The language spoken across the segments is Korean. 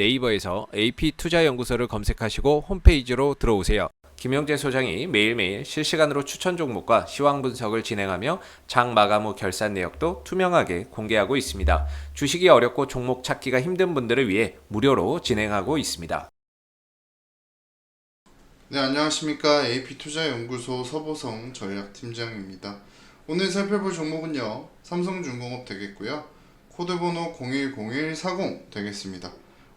네이버에서 AP투자연구소를 검색하시고 홈페이지로 들어오세요. 김영재 소장이 매일매일 실시간으로 추천 종목과 시황 분석을 진행하며 장 마감 후 결산 내역도 투명하게 공개하고 있습니다. 주식이 어렵고 종목 찾기가 힘든 분들을 위해 무료로 진행하고 있습니다. 네, 안녕하십니까. AP투자연구소 서보성 전략팀장입니다. 오늘 살펴볼 종목은요, 삼성중공업 되겠고요. 코드번호 010140 되겠습니다.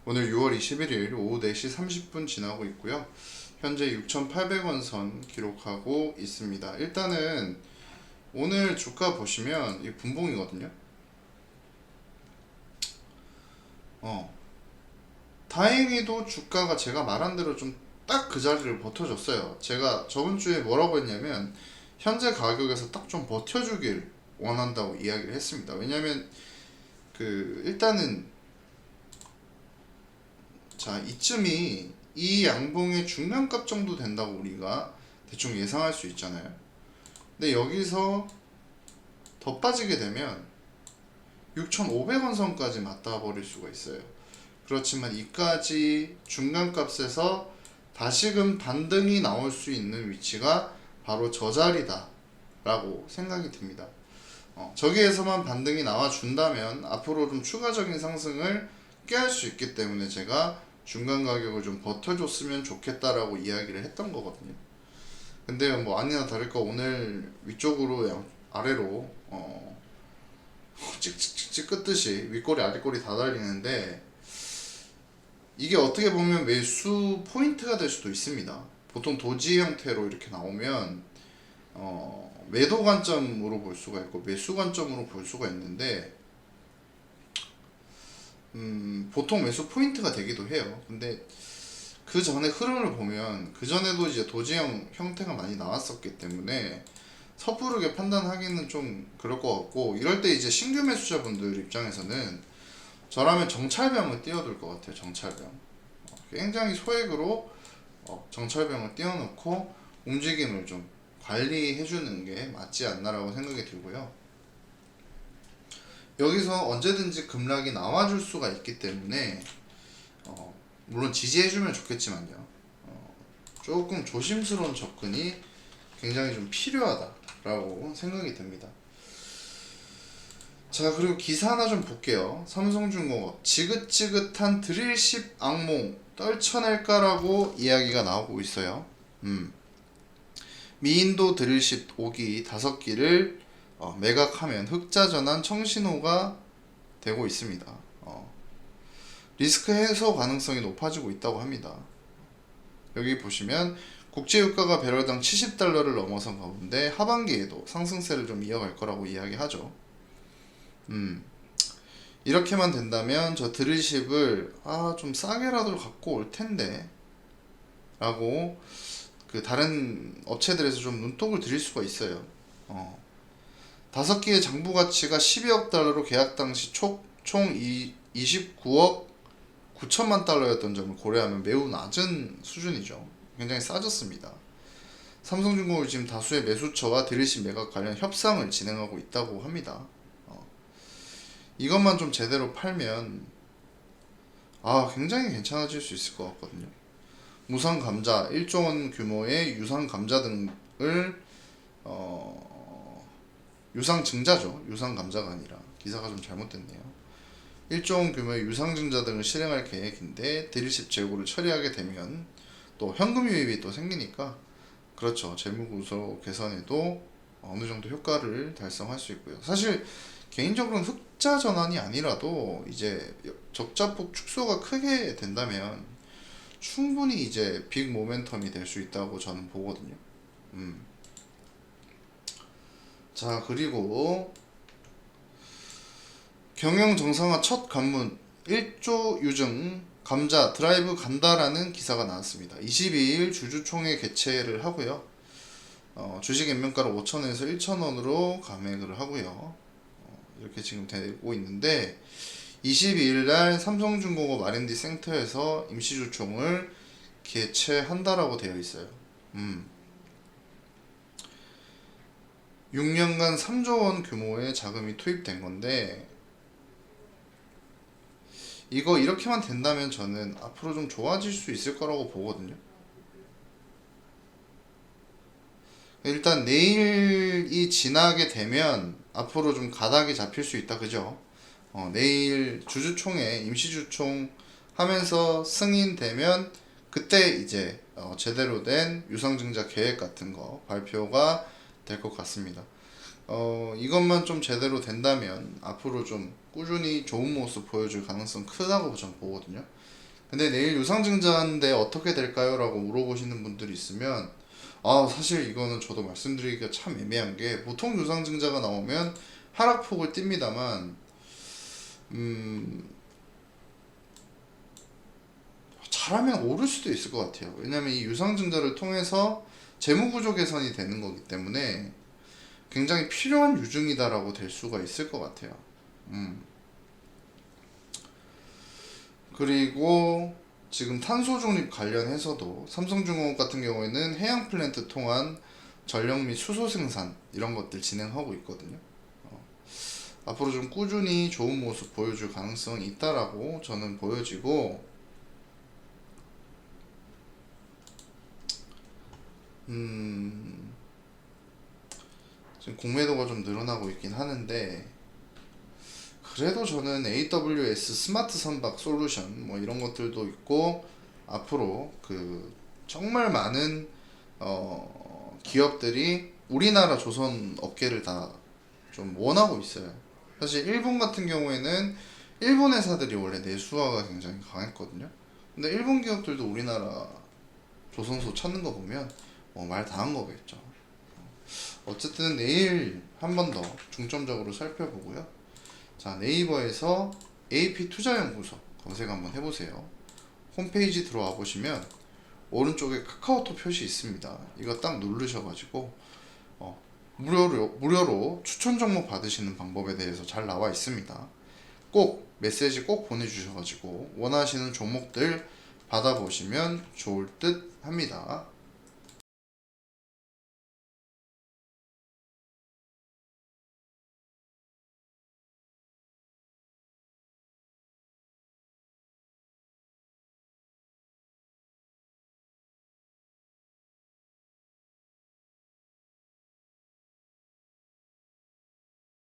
오늘 6월 21일 오후 4시 30분 지나고 있고요. 현재 6,800원 선 기록하고 있습니다. 일단은 오늘 주가 보시면 이 분봉이거든요. 어. 다행히도 주가가 제가 말한 대로 좀 딱 그 자리를 버텨줬어요. 제가 저번 주에 뭐라고 했냐면 현재 가격에서 딱 좀 버텨주길 원한다고 이야기를 했습니다. 왜냐면 그 일단은 자 이쯤이 이 양봉의 중간값 정도 된다고 우리가 대충 예상할 수 있잖아요. 근데 여기서 더 빠지게 되면 6,500원 선까지 맞닿아 버릴 수가 있어요. 그렇지만 이까지 중간값에서 다시금 반등이 나올 수 있는 위치가 바로 저 자리다 라고 생각이 듭니다. 어, 저기에서만 반등이 나와 준다면 앞으로 좀 추가적인 상승을 깨할 수 있기 때문에 제가 중간 가격을 좀 버텨줬으면 좋겠다라고 이야기를 했던 거거든요. 근데 뭐 아니나 다를까 오늘 위쪽으로 양- 아래로 어, 찍찍찍찍 끄듯이 윗꼬리 아랫꼬리 다 달리는데 이게 어떻게 보면 매수 포인트가 될 수도 있습니다. 보통 도지 형태로 이렇게 나오면 어, 매도 관점으로 볼 수가 있고 매수 관점으로 볼 수가 있는데 음, 보통 매수 포인트가 되기도 해요. 근데 그 전에 흐름을 보면 그 전에도 이제 도지형 형태가 많이 나왔었기 때문에 섣부르게 판단하기는 좀 그럴 것 같고 이럴 때 이제 신규 매수자분들 입장에서는 저라면 정찰병을 띄워둘 것 같아요. 정찰병. 어, 굉장히 소액으로 어, 정찰병을 띄워놓고 움직임을 좀 관리해주는 게 맞지 않나라고 생각이 들고요. 여기서 언제든지 급락이 나와줄 수가 있기 때문에 어, 물론 지지해주면 좋겠지만요. 어, 조금 조심스러운 접근이 굉장히 좀 필요하다라고 생각이 듭니다. 자 그리고 기사 하나 좀 볼게요. 삼성중공업 지긋지긋한 드릴십 악몽 떨쳐낼까라고 이야기가 나오고 있어요. 음. 미인도 드릴십 5기 5기를 어, 매각하면 흑자 전환 청신호가 되고 있습니다. 어. 리스크 해소 가능성이 높아지고 있다고 합니다. 여기 보시면 국제유가가 배럴당 70달러를 넘어선 가운데 하반기에도 상승세를 좀 이어갈 거라고 이야기하죠. 음. 이렇게만 된다면 저 드릴십을 아 좀 싸게라도 갖고 올 텐데 라고 그 다른 업체들에서 좀 눈독을 들일 수가 있어요. 어. 다섯 개의 장부 가치가 12억 달러로 계약 당시 총, 총 29억 9천만 달러였던 점을 고려하면 매우 낮은 수준이죠. 굉장히 싸졌습니다. 삼성중공업이 지금 다수의 매수처와 드릴십 매각 관련 협상을 진행하고 있다고 합니다. 어. 이것만 좀 제대로 팔면 아 굉장히 괜찮아질 수 있을 것 같거든요. 무상 감자 1조 원 규모의 유상 감자 등을 어, 유상 증자죠. 유상 감자가 아니라 기사가 좀 잘못됐네요. 1조 원 규모의 유상 증자 등을 실행할 계획인데 드릴십 재고를 처리하게 되면 또 현금 유입이 또 생기니까 그렇죠. 재무구조 개선에도 어느 정도 효과를 달성할 수 있고요. 사실 개인적으로는 흑자 전환이 아니라도 이제 적자폭 축소가 크게 된다면 충분히 이제 빅 모멘텀이 될 수 있다고 저는 보거든요. 음. 자 그리고 경영 정상화 첫 관문 1조 유증 감자 드라이브 간다라는 기사가 나왔습니다. 22일 주주총회 개최를 하고요. 어, 주식 인명가를 5천원에서 1천원으로 감액을 하고요. 어, 이렇게 지금 되고 있는데 22일 날 삼성중공업 R&D 센터에서 임시주총을 개최한다라고 되어 있어요. 음. 6년간 3조 원 규모의 자금이 투입된 건데 이거 이렇게만 된다면 저는 앞으로 좀 좋아질 수 있을 거라고 보거든요. 일단 내일이 지나게 되면 앞으로 좀 가닥이 잡힐 수 있다 그죠? 어, 내일 주주총회 임시주총 하면서 승인되면 그때 이제 어, 제대로 된 유상증자 계획 같은 거 발표가 될 것 같습니다. 어, 이것만 좀 제대로 된다면 앞으로 좀 꾸준히 좋은 모습 보여줄 가능성 크다고 저는 보거든요. 근데 내일 유상증자인데 어떻게 될까요? 라고 물어보시는 분들이 있으면 아 사실 이거는 저도 말씀드리기가 참 애매한 게 보통 유상증자가 나오면 하락폭을 띱니다만 음 잘하면 오를 수도 있을 것 같아요. 왜냐면 이 유상증자를 통해서 재무구조 개선이 되는 거기 때문에 굉장히 필요한 유증이다라고 될 수가 있을 것 같아요. 음. 그리고 지금 탄소 중립 관련해서도 삼성중공업 같은 경우에는 해양 플랜트 통한 전력 및 수소 생산 이런 것들 진행하고 있거든요. 어, 앞으로 좀 꾸준히 좋은 모습 보여줄 가능성이 있다라고 저는 보여지고 음 지금 공매도가 좀 늘어나고 있긴 하는데 그래도 저는 AWS 스마트 선박 솔루션 뭐 이런 것들도 있고 앞으로 그 정말 많은 어 기업들이 우리나라 조선 업계를 다 좀 원하고 있어요. 사실 일본 같은 경우에는 일본 회사들이 원래 내수화가 굉장히 강했거든요. 근데 일본 기업들도 우리나라 조선소 찾는 거 보면 뭐 말 다 한 거겠죠. 어쨌든 내일 한 번 더 중점적으로 살펴보고요. 자 네이버에서 AP 투자연구소 검색 한번 해보세요. 홈페이지 들어와 보시면 오른쪽에 카카오톡 표시 있습니다. 이거 딱 누르셔가지고 어, 무료로 무료로 추천 종목 받으시는 방법에 대해서 잘 나와 있습니다. 꼭 메시지 꼭 보내주셔가지고 원하시는 종목들 받아보시면 좋을 듯 합니다.